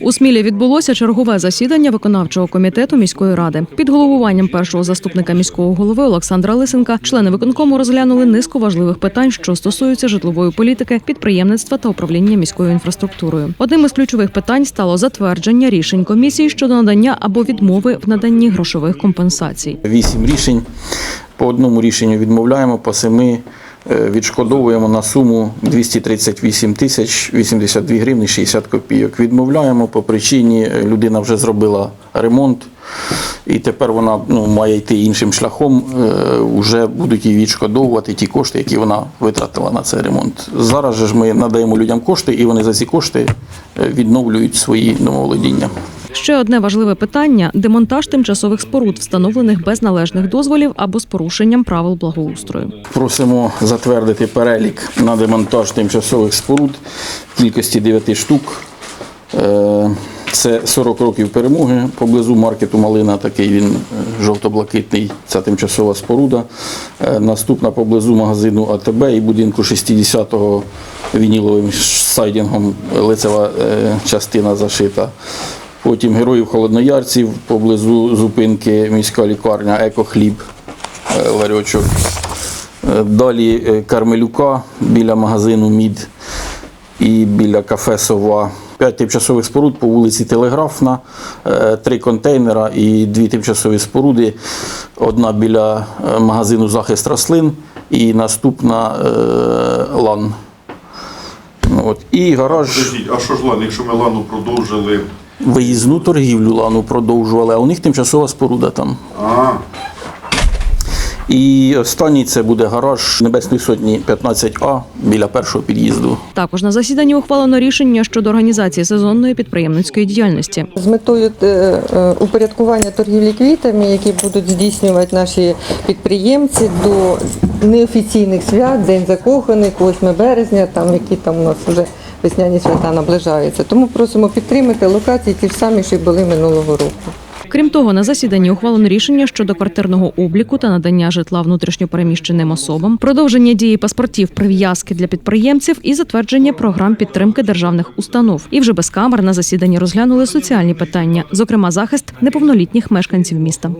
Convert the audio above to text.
У Смілі відбулося чергове засідання виконавчого комітету міської ради. Під головуванням першого заступника міського голови Олександра Лисенка члени виконкому розглянули низку важливих питань, що стосуються житлової політики, підприємництва та управління міською інфраструктурою. Одним із ключових питань стало затвердження рішень комісії щодо надання або відмови в наданні грошових компенсацій. Вісім рішень. По одному рішенню відмовляємо, по семи відшкодовуємо на суму 238 тисяч 82 гривні 60 копійок. Відмовляємо по причині е, людина вже зробила ремонт, і тепер вона ну, має йти іншим шляхом. Вже будуть їй відшкодовувати ті кошти, які вона витратила на цей ремонт. Зараз же ж ми надаємо людям кошти, і вони за ці кошти е, відновлюють свої домоволодіння. Ще одне важливе питання демонтаж тимчасових споруд, встановлених без належних дозволів або з порушенням правил благоустрою. Просимо затвердити перелік на демонтаж тимчасових споруд кількості 9 штук. Це 40 років перемоги поблизу маркету Малина, такий він е, жовто-блакитний, ця тимчасова споруда. Е, Наступна поблизу магазину АТБ і будинку 60-го вініловим сайдингом лицева е, частина зашита. Потім героїв холодноярців поблизу зупинки міська лікарня Екохліб, ларьочок. Далі Кармелюка біля магазину Мід і біля кафе Сова. П'ять тимчасових споруд по вулиці Телеграфна, е, три контейнера і дві тимчасові споруди. Одна біля е, магазину Захист рослин і наступна е, лан. Ну, От. І гараж. Подождіть, а що ж лан, якщо ми лану продовжили? Виїзну торгівлю лану продовжували, а у них тимчасова споруда там. А, І останній це буде гараж Небесної Сотні 15А біля першого під'їзду. Також на засіданні ухвалено рішення щодо організації сезонної підприємницької діяльності. З метою е, е, упорядкування торгівлі квітами, які будуть здійснювати наші підприємці до неофіційних свят, День закоханих, 8 березня, там які там у нас вже весняні свята наближаються. Тому просимо підтримати локації ті ж самі, що й були минулого року. Крім того, на засіданні ухвалено рішення щодо квартирного обліку та надання житла внутрішньопереміщеним особам, продовження дії паспортів прив'язки для підприємців і затвердження програм підтримки державних установ. І вже без камер на засіданні розглянули соціальні питання, зокрема захист неповнолітніх мешканців міста.